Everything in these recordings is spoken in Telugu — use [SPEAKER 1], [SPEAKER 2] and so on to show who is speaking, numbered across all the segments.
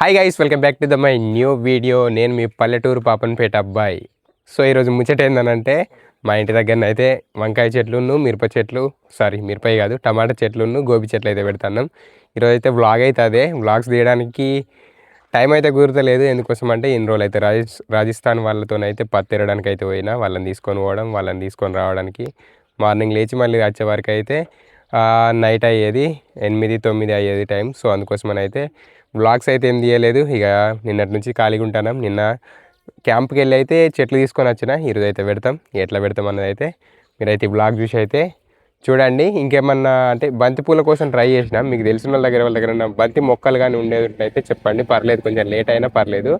[SPEAKER 1] Hi guys welcome back to the my new video నేను మీ పల్లెటూరు పాపన్పేట అబ్బాయి. సో ఈరోజు ముచ్చట ఏందనంటే మా ఇంటి దగ్గర అయితే వంకాయ చెట్లును మిరప చెట్లు సారీ మిరపై కాదు టమాటా చెట్లును గోబీ చెట్లు అయితే పెడతాను ఈరోజు అయితే వ్లాగ్ అయితే అదే. వ్లాగ్స్ తీయడానికి టైం అయితే కుదరలేదు ఎందుకోసం అంటే ఇన్ని రోజులు అయితే రాజ రాజస్థాన్ వాళ్ళతోనైతే పత్తి ఎరడానికి అయితే పోయినా వాళ్ళని తీసుకొని పోవడం వాళ్ళని తీసుకొని రావడానికి. మార్నింగ్ లేచి మళ్ళీ వచ్చే వరకు అయితే నైట్ అయ్యేది ఎనిమిది తొమ్మిది అయ్యేది టైం సో అందుకోసమని అయితే బ్లాగ్స్ అయితే ఏం తీయలేదు. ఇక నిన్నటి నుంచి ఖాళీగా ఉంటాను. నిన్న క్యాంప్కి వెళ్ళి అయితే చెట్లు తీసుకొని వచ్చిన. ఈరోజు అయితే పెడతాం. ఎట్లా పెడతాం అన్నది అయితే మీరైతే ఈ బ్లాగ్ చూసి అయితే చూడండి. ఇంకేమన్నా అంటే బంతి పూల కోసం ట్రై చేసినా. మీకు తెలిసిన వాళ్ళ దగ్గర వాళ్ళ దగ్గర ఉన్న బంతి మొక్కలు కానీ ఉండేది అయితే చెప్పండి. పర్లేదు కొంచెం లేట్ అయినా పర్లేదు.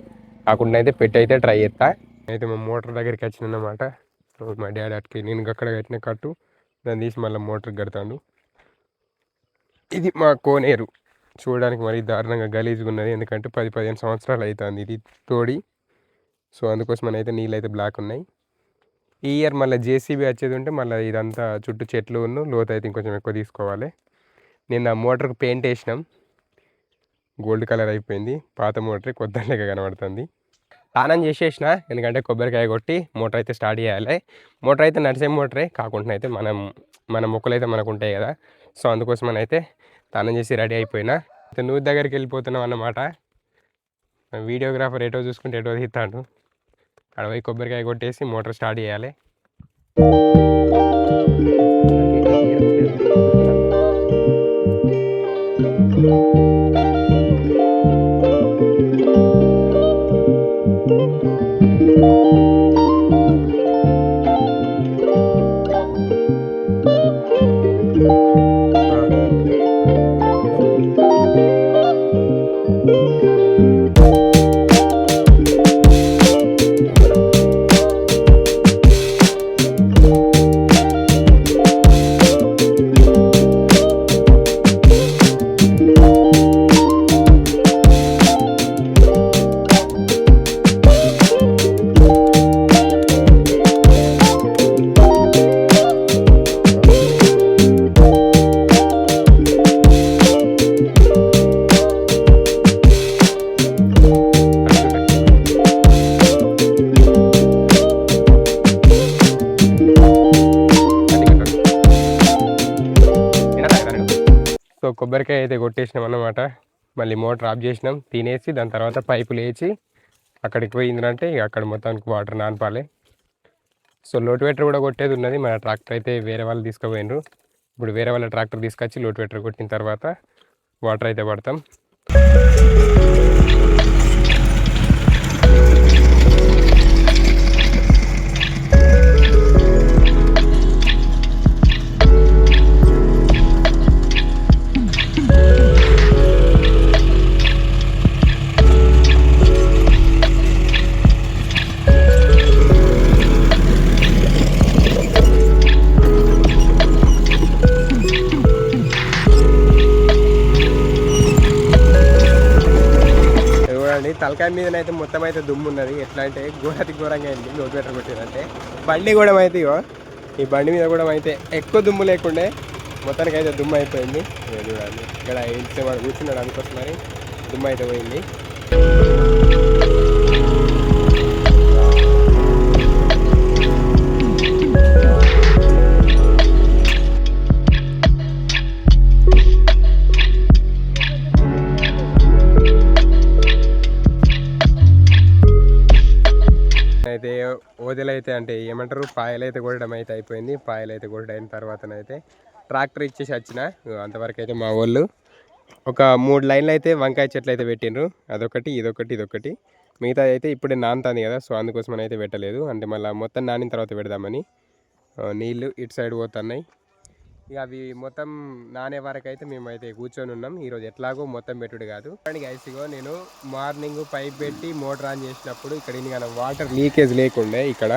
[SPEAKER 1] కాకుండా అయితే పెట్టి అయితే ట్రై చేస్తా. అయితే మా మోటార్ దగ్గరికి వచ్చినమాట మా డాడీ అట్కి నేను అక్కడ కట్టిన కట్టు. దాన్ని తీసి మళ్ళీ మోటార్కి కడతాను ఇది మా కోనేరు. చూడడానికి మరీ దారుణంగా గలీజ్గా ఉన్నది ఎందుకంటే పది పదిహేను సంవత్సరాలు అవుతుంది ఇది తోడి. సో అందుకోసం అయితే నీళ్ళు అయితే బ్లాక్ ఉన్నాయి ఈ ఇయర్ మళ్ళీ జేసీబీ వచ్చేది ఉంటే మళ్ళీ ఇదంతా చుట్టూ చెట్లు ఉన్న లోతు అయితే ఇంకొంచెం ఎక్కువ తీసుకోవాలి. నిన్న మోటార్కి పెయింట్ వేసినాం గోల్డ్ కలర్ అయిపోయింది. పాత మోటరే కొత్త లెక్క కనబడుతుంది. స్నానం చేసేసిన ఎందుకంటే కొబ్బరికాయ కొట్టి మోటార్ అయితే స్టార్ట్ చేయాలి. మోటార్ అయితే నడిచే మోటరే కాకుండా అయితే మనం మన మొక్కలు అయితే మనకు ఉంటాయి కదా. సో అందుకోసం అయితే స్నానం చేసి రెడీ అయిపోయినా. నువ్వు దగ్గరికి వెళ్ళిపోతున్నావు అన్నమాట. వీడియోగ్రాఫర్ ఎటో చూసుకుంటే ఎటో తీస్తాడు. అక్కడ పోయి కొబ్బరికాయ కొట్టేసి మోటార్ స్టార్ట్ చేయాలి. సో కొబ్బరికాయ అయితే కొట్టేసినాం అన్నమాట. మళ్ళీ మోటార్ ఆఫ్ చేసినాం తినేసి దాని తర్వాత పైపులు వేసి అక్కడికి పోయిందంటే ఇక అక్కడ మొత్తానికి వాటర్ నానపాలి. సో లోటువేటర్ కూడా కొట్టేది ఉన్నది మన ట్రాక్టర్ అయితే వేరే వాళ్ళు తీసుకుపోయినరు. ఇప్పుడు వేరే వాళ్ళ ట్రాక్టర్ తీసుకొచ్చి లోటువేటర్ కొట్టిన తర్వాత వాటర్ అయితే పడతాం తలకాయ మీద అయితే మొత్తం అయితే దుమ్ము ఉన్నది ఎట్లా అంటే ఘోరతి ఘోరంగా అయింది. లోటు వెటర్ కొట్టిందంటే. బండి కూడా అయితే ఈ బండి మీద కూడా అయితే ఎక్కువ దుమ్ము లేకుండే మొత్తానికి అయితే దుమ్ము అయిపోయింది చూడాలి ఇక్కడ ఇంటి కూర్చున్నాడు అనుకోసం మరి దుమ్ము అయితే పోయింది. ఏమంటారు? పాయలు అయితే కొట్టడం అయితే అయిపోయింది. పాయలు అయితే కొట్టడం అయిన తర్వాతనైతే ట్రాక్టర్ ఇచ్చేసి వచ్చిన. అంతవరకు అయితే మా వాళ్ళు. ఒక మూడు లైన్లు అయితే వంకాయ చెట్లు అయితే పెట్టిండ్రు. అదొకటి ఇదొకటి ఇదొకటి. మిగతా అయితే ఇప్పుడే నానుతుంది కదా సో అందుకోసం అయితే పెట్టలేదు. అంటే మళ్ళీ మొత్తం నానిన తర్వాత పెడదామని. నీళ్ళు ఇటు సైడ్ పోతున్నాయి. ఇక అవి మొత్తం నానే వరకు అయితే మేమైతే కూర్చొని ఉన్నాం. ఈరోజు ఎట్లాగో మొత్తం పెట్టుడు కాదు. కానీ guys, నేను మార్నింగ్ పైప్ పెట్టి మోటార్ ఆన్ చేసినప్పుడు ఇక్కడ ఇంకా వాటర్ లీకేజ్ లేకుండే ఇక్కడ.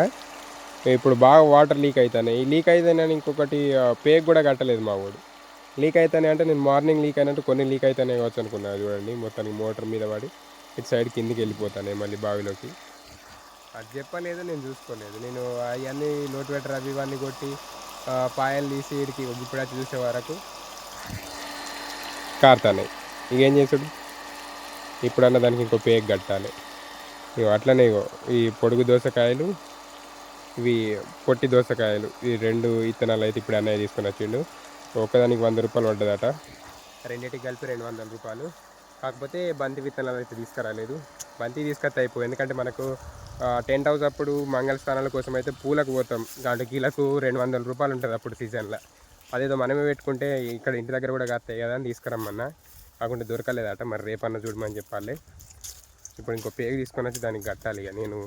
[SPEAKER 1] ఇప్పుడు బాగా వాటర్ లీక్ అవుతున్నాయి లీక్ అయితే ఇంకొకటి పేక్ కూడా కట్టలేదు మా వాడు లీక్ అవుతానే అంటే నేను మార్నింగ్ లీక్ అయినట్టు కొన్ని లీక్ అవుతానే కావచ్చు అనుకున్నా చూడండి. మొత్తానికి మోటార్ మీద పడి ఇటు సైడ్ కిందికి వెళ్ళిపోతానే మళ్ళీ బావిలోకి. అది చెప్పలేదు నేను చూసుకోలేదు. నేను అవన్నీ లోటు పెట్టరు అవి ఇవన్నీ కొట్టి పాయలు తీసి వీడికి ఇప్పుడు చూసే వరకు కారుతాయి ఇంకేం చేసుడు ఇప్పుడన్నా దానికి ఇంకో పేక్ కట్టాలి. ఇగో అట్లనే ఈ పొడుగు దోసకాయలు ఇవి పొట్టి దోసకాయలు. ఈ రెండు ఇత్తనాలు అయితే ఇప్పుడు అన్నయ్య తీసుకొని వచ్చిండు. ఒకదానికి వంద రూపాయలు పడ్డదట. రెండింటికి కలిపి రెండు వందల రూపాయలు. కాకపోతే బంతి విత్తనాలు అయితే తీసుకురాలేదు. బంతి తీసుకొస్తే అయిపోయి ఎందుకంటే మనకు టెంట్ హౌస్ అప్పుడు మంగళ స్థానాల కోసం అయితే పూలకు పోతాం. దాంట్లో కీలకు రెండు వందల రూపాయలు ఉంటుంది అప్పుడు సీజన్లో. అదేదో మనమే పెట్టుకుంటే ఇక్కడ ఇంటి దగ్గర కూడా కాస్తాయి కదా అని తీసుకురమ్మన్నా. కాకుండా దొరకలేదట. మరి రేపన్న చూడమని చెప్పాలి. ఇప్పుడు ఇంకో పేగు తీసుకొని వచ్చి దానికి కట్టాలి ఇక. నేను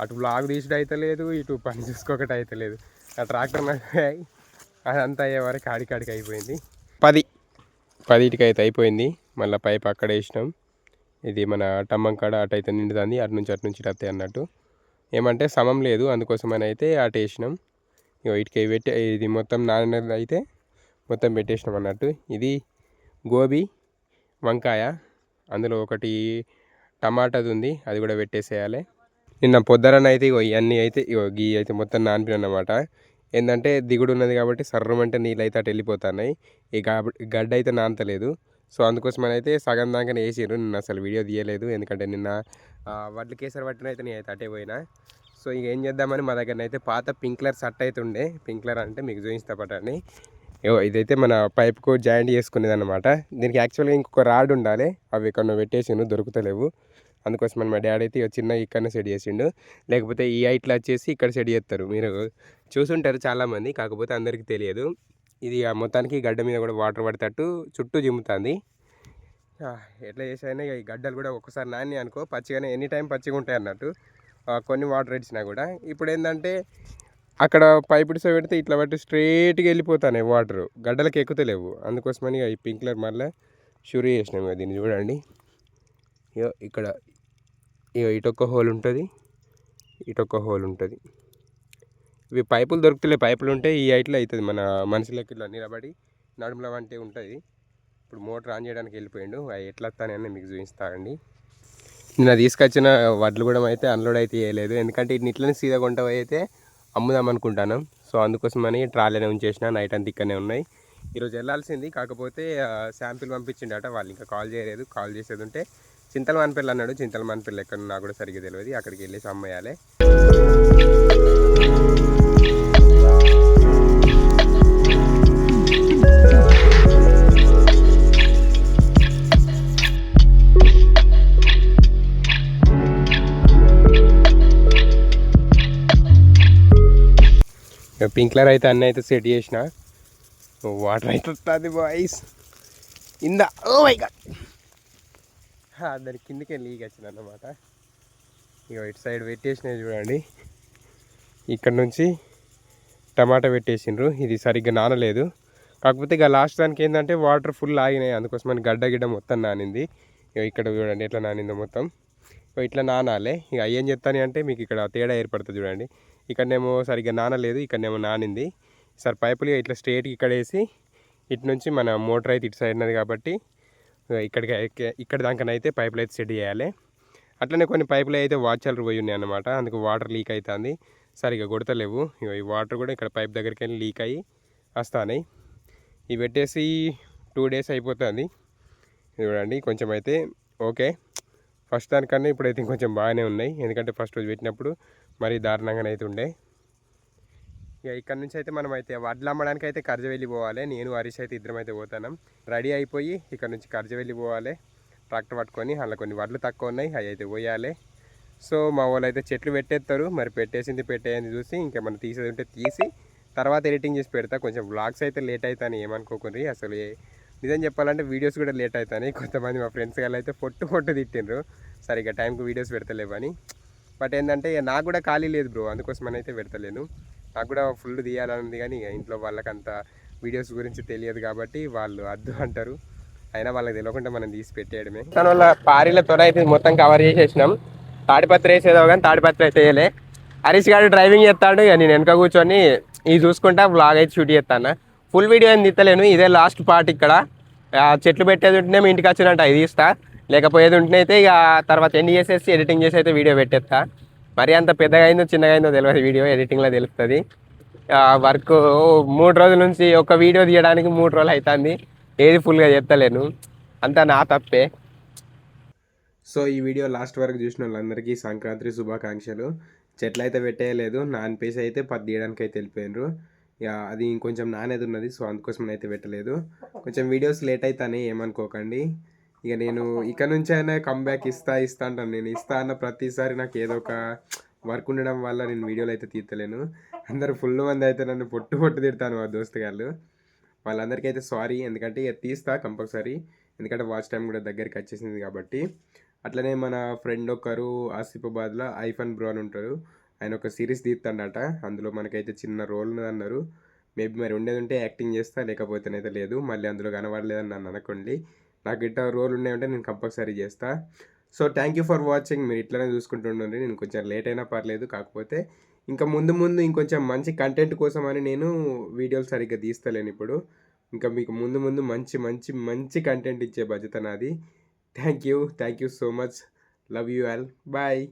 [SPEAKER 1] అటు బ్లాగ్ తీసుడు అయితే లేదు ఇటు పని చూసుకోకటి అయితే లేదు. ఆ ట్రాక్టర్ అదంతా అయ్యే వరకు ఆడికాడికి అయిపోయింది. పది. పదిటికి అయితే అయిపోయింది. మళ్ళీ పైప్ అక్కడ వేసినాం. ఇది మన టమ్మం కాడ అటు అయితే నిండుతుంది. అటు నుంచి అటు నుంచి ఇటు అన్నట్టు. ఏమంటే సమం లేదు అందుకోసమని అయితే అటు వేసినాం. ఇగో ఇటుక పెట్టి ఇది మొత్తం నాన్నది అయితే మొత్తం పెట్టేసినాం అన్నట్టు. ఇది గోబీ వంకాయ అందులో ఒకటి టమాటాది ఉంది అది కూడా పెట్టేసేయాలి. నిన్న పొద్దున అయితే ఇగో ఇవన్నీ అయితే ఇగో గీ అయితే మొత్తం నానిపిన అనమాట ఏంటంటే దిగుడు ఉన్నది కాబట్టి సర్రమంటే నీళ్ళు అయితే అటు వెళ్ళిపోతున్నాయి. ఈ గడ్డ అయితే నానతలేదు. సో అందుకోసమని అయితే సగం దాకా వేసారు నిన్న అసలు వీడియో తీయలేదు. ఎందుకంటే నిన్న వడ్లు కేసరి పట్టిన అయితే నేను అయితే అటే పోయినా. సో ఇక ఏం చేద్దామని మా దగ్గర అయితే పాత పింక్లర్ సట్ అయితే ఉండే. పింక్లర్ అంటే మీకు చూపిస్తా పట్టండి. ఇదైతే మన పైప్కు జాయింట్ చేసుకునేది అనమాట దీనికి యాక్చువల్గా ఇంకొక రాడ్ ఉండాలి. అవి ఇక్కడ పెట్టేసిండు దొరుకుతలేవు. అందుకోసం మా డాడీ అయితే చిన్న ఇక్కడనే సెట్ చేసిండు. లేకపోతే ఈ హైట్లో వచ్చేసి ఇక్కడ సెట్ చేస్తారు. మీరు చూసుంటారు చాలామంది కాకపోతే అందరికీ తెలియదు. ఇది మొత్తానికి గడ్డ మీద కూడా వాటర్ పడేటట్టు చుట్టూ జిమ్ముతుంది. ఎట్లా చేసాయినా ఈ గడ్డలు కూడా ఒక్కసారి నాని అనుకో పచ్చిగానే ఎనీ టైం పచ్చిగా ఉంటాయి అన్నట్టు. కొన్ని వాటర్ ఇచ్చినా కూడా. ఇప్పుడు ఏంటంటే అక్కడ పైపు పెడితే ఇట్లా బట్టి స్ట్రేట్గా వెళ్ళిపోతాయి వాటర్. గడ్డలకు ఎక్కుతలేవు అందుకోసమని ఈ పింక్లర్ మళ్ళీ షూరీ చేసినాం దీన్ని చూడండి. ఇక్కడ ఇటొక హోల్ ఉంటుంది ఇటొక హోల్ ఉంటుంది. ఇవి పైపులు దొరుకుతలే పైపులు ఉంటే ఈ హైట్లో అవుతుంది మన మనుషులకి ఇట్లా నిలబడి నడుముల వంటి ఉంటుంది. ఇప్పుడు మోటార్ ఆన్ చేయడానికి వెళ్ళిపోయిండు అవి ఎట్లా వస్తానని మీకు చూపిస్తానండి. నిన్న తీసుకొచ్చిన వడ్లు కూడా అయితే అన్లోడ్ అయితే చేయలేదు ఎందుకంటే ఇట్లనే సీదా కొంట అయితే అమ్ముదాం అనుకుంటాను. సో అందుకోసమని ట్రాలీనే ఉంచేసిన నైట్ అంతా ఇక్కడనే ఉన్నాయి. ఈరోజు వెళ్ళాల్సింది కాకపోతే శాంపిల్ పంపించిండట వాళ్ళు ఇంకా కాల్ చేయలేదు. కాల్ చేసేది ఉంటే చింతల మానపల్లి అన్నాడు. చింతల మానపల్లి ఎక్కడ నాకు కూడా సరిగ్గా తెలియదు అక్కడికి వెళ్ళేసి అమ్మేయాలి. పింక్లర్ అయితే అన్నీ అయితే సెట్ చేసిన. వాటర్ అయితే వస్తుంది బాయ్స్ ఇందా ఓ మై గాడ్ దాని కిందకే లీక్ వచ్చింది అన్నమాట ఇక ఇటు సైడ్ పెట్టేసినవి చూడండి. ఇక్కడ నుంచి టమాటా పెట్టేసిండ్రు. ఇది సరిగ్గా నానలేదు. కాకపోతే ఇక లాస్ట్ దానికి ఏంటంటే వాటర్ ఫుల్ ఆగినాయి. అందుకోసమని గడ్డ గిడ్డ మొత్తం నానింది. ఇక ఇక్కడ చూడండి ఎట్లా నానిందో మొత్తం. ఇట్లా నానాలే. ఇక ఏం చెప్తాను అంటే మీకు ఇక్కడ తేడా ఏర్పడుతుంది చూడండి. ఇక్కడనేమో సరిగ్గా నానలేదు. ఇక్కడనేమో నానింది. సార్ పైపులు ఇట్లా స్ట్రేట్కి ఇక్కడ వేసి ఇటు నుంచి మన మోటార్ అయితే ఇటు సైడ్ ఉన్నది కాబట్టి ఇక్కడికి ఇక్కడ దాకానైతే పైపులు అయితే సెట్ చేయాలి. అట్లనే కొన్ని పైపులు అయితే వాచర్లు పోయి ఉన్నాయి అనమాట అందుకు వాటర్ లీక్ అవుతుంది సరిగ్గా కొడతలేవు. ఈ వాటర్ కూడా ఇక్కడ పైప్ దగ్గరికి వెళ్ళి లీక్ అయ్యి వస్తాయి ఇవి పెట్టేసి టూ డేస్ అయిపోతుంది. చూడండి కొంచెం అయితే ఓకే. ఫస్ట్ దానికన్నా ఇప్పుడైతే కొంచెం బాగానే ఉన్నాయి. ఎందుకంటే ఫస్ట్ రోజు పెట్టినప్పుడు మరీ దారుణంగానైతే ఉండే. ఇక ఇక్కడ నుంచి అయితే మనం అయితే వడ్లు అమ్మడానికి అయితే కర్జవెల్లి పోవాలి. నేను హరీష్ అయితే ఇద్దరం అయితే పోతాను. రెడీ అయిపోయి ఇక్కడ నుంచి కర్జవెల్లి పోవాలి. ట్రాక్టర్ పట్టుకొని అలా కొన్ని వడ్లు తక్కువ ఉన్నాయి అవి అయితే పోయాలి. సో మా వాళ్ళు అయితే చెట్లు పెట్టేస్తారు. మరి పెట్టేసింది పెట్టేయని చూసి ఇంకేమైనా తీసేది ఉంటే తీసి తర్వాత ఎడిటింగ్ చేసి పెడతా. కొంచెం బ్లాగ్స్ అయితే లేట్ అవుతాను ఏమనుకోకుండా అసలు నిజం చెప్పాలంటే వీడియోస్ కూడా లేట్ అవుతాయి కొంతమంది మా ఫ్రెండ్స్ గారు అయితే పొట్టు పొట్టు తిట్టిండ్రు. సరిగ్గా టైంకి వీడియోస్ పెడతలేవని బట్ ఏంటంటే నాకు కూడా ఖాళీ లేదు బ్రో. అందుకోసం అయితే పెడతలేను. నాకు కూడా ఫుల్ తీయాలని కానీ ఇంట్లో వాళ్ళకంత వీడియోస్ గురించి తెలియదు కాబట్టి వాళ్ళు అద్దు అంటారు. అయినా వాళ్ళకి తెలియకుండా మనం తీసి పెట్టేయడమే. తన వల్ల పారీల త్వర అయితే మొత్తం కవర్ చేసేసినాం. తాడిపత్రి వేసేదో కానీ తాడిపత్రి అయితే వేయలే. హరీష్ గారు డ్రైవింగ్ చేస్తాడు ఇక నేను వెనక కూర్చొని ఇది చూసుకుంటా బ్లాగ్ అయితే షూట్ చేస్తాను. ఫుల్ వీడియో ఏం తీస్తలేను ఇదే లాస్ట్ పార్ట్ ఇక్కడ. చెట్లు పెట్టేది ఉంటేనే మీ ఇంటికి వచ్చినట్టు ఇది ఇస్తా లేకపోయేది ఉంటేనైతే ఇక తర్వాత ఎన్ని చేసేసి ఎడిటింగ్ చేసి అయితే వీడియో పెట్టేస్తా. మరి అంత పెద్దగా అయిందో చిన్నగా అయిందో తెలియదు వీడియో ఎడిటింగ్లో తెలుస్తుంది. వర్క్ మూడు రోజుల నుంచి ఒక వీడియో తీయడానికి మూడు రోజులు అవుతుంది ఏది ఫుల్గా చెప్తలేను అంతా నా తప్పే. సో ఈ వీడియో లాస్ట్ వరకు చూసిన వాళ్ళందరికీ సంక్రాంతి శుభాకాంక్షలు. చెట్లు అయితే పెట్టేయలేదు నానిపేసి అయితే పది తీయడానికి అయితే వెళ్ళిపోయినారు ఇక అది ఇంకొంచెం నానేది ఉన్నది సో అందుకోసం అయితే పెట్టలేదు. కొంచెం వీడియోస్ లేట్ అవుతానే ఏమనుకోకండి. ఇక నేను ఇక నుంచి అయినా కమ్బ్యాక్ ఇస్తా ఇస్తా అంటాను. నేను ఇస్తా అన్న ప్రతిసారి నాకు ఏదో ఒక వర్క్ ఉండడం వల్ల నేను వీడియోలు అయితే తీయలేను అందరు ఫుల్ మంది అయితే నన్ను పొట్టు పొట్టు తిడతాను మా దోస్తు గారు వాళ్ళందరికీ అయితే సారీ ఎందుకంటే ఇక తీస్తా కంపల్సరీ. ఎందుకంటే వాచ్ టైం కూడా దగ్గరికి వచ్చేసింది కాబట్టి. అట్లనే మన ఫ్రెండ్ ఒకరు ఆసిఫాబాద్లో ఐఫన్ బ్రో అని ఉంటారు. ఆయన ఒక సిరీస్ తీస్తాడట అందులో మనకైతే చిన్న రోల్ అన్నారు. మేబీ మరి ఉండేది ఉంటే యాక్టింగ్ చేస్తా లేకపోతేనైతే లేదు. మళ్ళీ అందులో కనబడలేదని నన్ను అనుకోండి. నాకు ఇట్లా రోల్ ఉన్నాయంటే నేను కంపల్సరీ చేస్తా. So thank you for watching మీరు ఇట్లనే చూసుకుంటుండండి నేను కొంచెం లేట్ అయినా పర్లేదు. కాకపోతే ఇంకా ముందు ముందు ఇంకొంచెం మంచి కంటెంట్ కోసం అని నేను వీడియోలు సరిగ్గా తీస్తలేను ఇప్పుడు. ఇంకా మీకు ముందు ముందు మంచి మంచి మంచి కంటెంట్ ఇచ్చే బాధ్యత నాది. Thank you thank you so much love you all bye